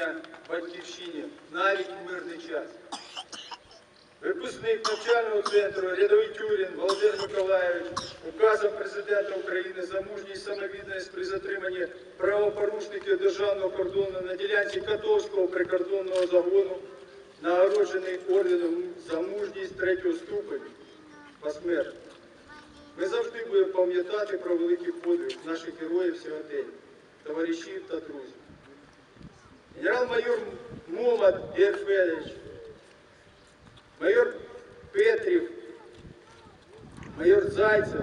служіння батьківщині навіть в мирний час. Випускник навчального центру рядовий Тюрін Володимир Миколаївич указом президента України за мужність самовідданість при затриманні правопорушників державного кордону на ділянці Котовського прикордонного загону нагороджений орденом за мужність третього ступеню посмертно. Ми завжди будемо пам'ятати про великий подвиг наших героїв сьогодення, товаришів та друзів. Генерал-майор Момад Герфедович, майор Петрів, майор Зайцев,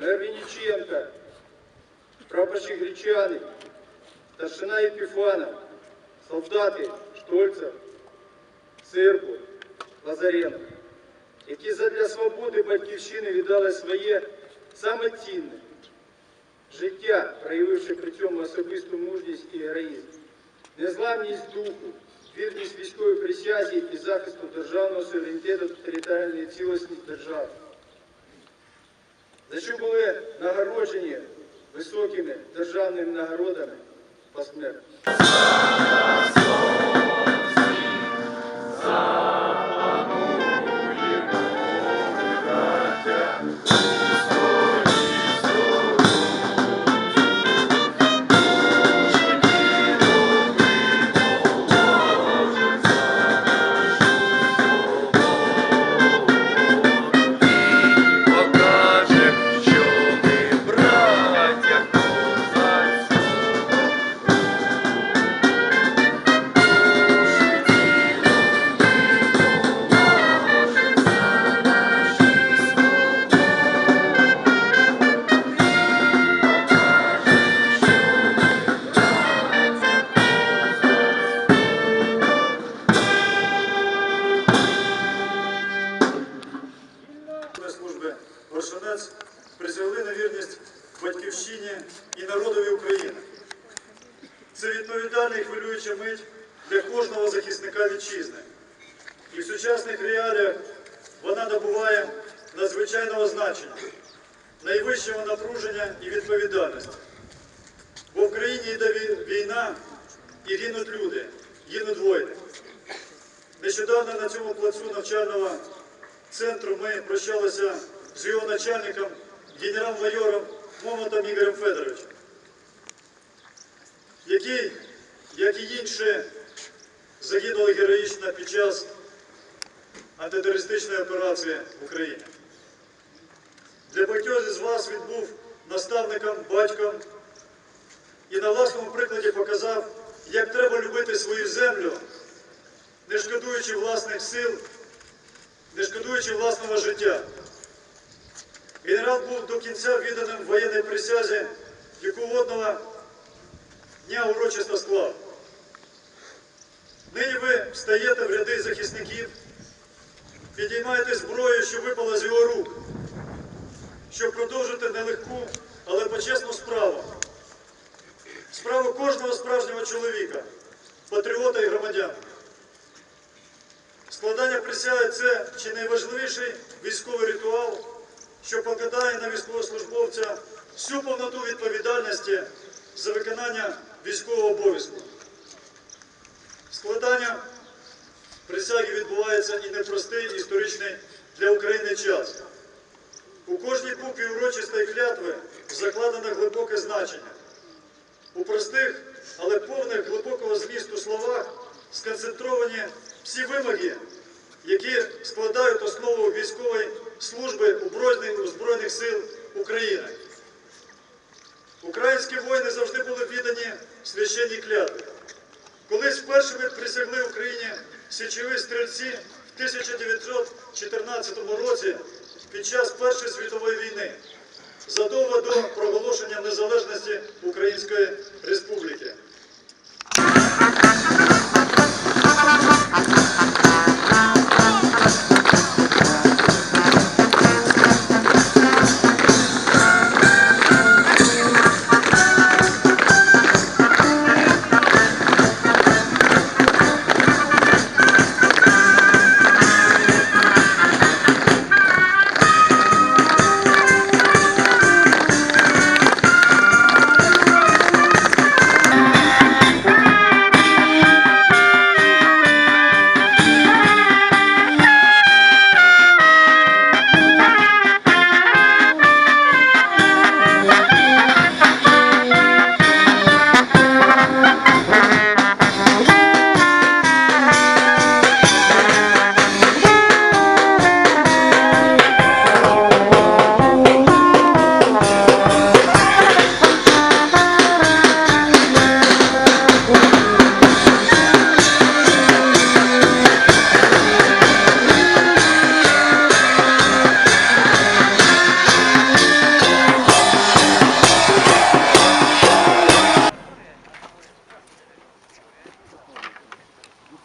майор Вінниченко, прапорщик Гречаник, старшина Епіфанов, солдати Штольцев, Циркуль, Лазаренко, які задля свободи батьківщини віддали своє саме цінне життя, проявивши при цьому особисту мужність і героїзм, незламність духу, вірність військовій присязі і захисту державного суверенітету та територіальної цілісності держави, за що були нагороджені високими державними нагородами посмертно. Батьківщині і народові України. Це відповідальна і хвилююча мить для кожного захисника вітчизни. І в сучасних реаліях вона набуває надзвичайного значення, найвищого напруження і відповідальності. Бо в країні йде війна і гинуть люди, гинуть воїни. Нещодавно на цьому плацу навчального центру ми прощалися з його начальником, генерал-майором Момотом Ігорем Федоровичем, який, як і інші, загинули героїчно під час антитерористичної операції в Україні. Для багатьох із вас він був наставником, батьком і на власному прикладі показав, як треба любити свою землю, не шкодуючи власних сил не шкодуючи власного життя. Генерал був до кінця відданим воєнній присязі, яку водного дня урочисто склав. Нині ви встаєте в ряди захисників, підіймаєте зброю, що випала з його рук, щоб продовжити нелегку, але почесну справу. Справу кожного справжнього чоловіка, патріота і громадян. Складання присяги це чи найважливіший військовий ритуал, що покладає на військовослужбовця всю повноту відповідальності за виконання військового обов'язку. Складання присяги відбувається і непростий історичний для України час. У кожній букві урочистої клятви закладено глибоке значення. У простих, але повних глибокого змісту словах сконцентровані всі вимоги, які складають основу військової служби у Збройних, у Збройних сил України. Українські воїни завжди були віддані священній клятві. Колись першими присягли Україні січові стрільці в 1914 році під час Першої світової війни, задовго до проголошення незалежності Української Республіки.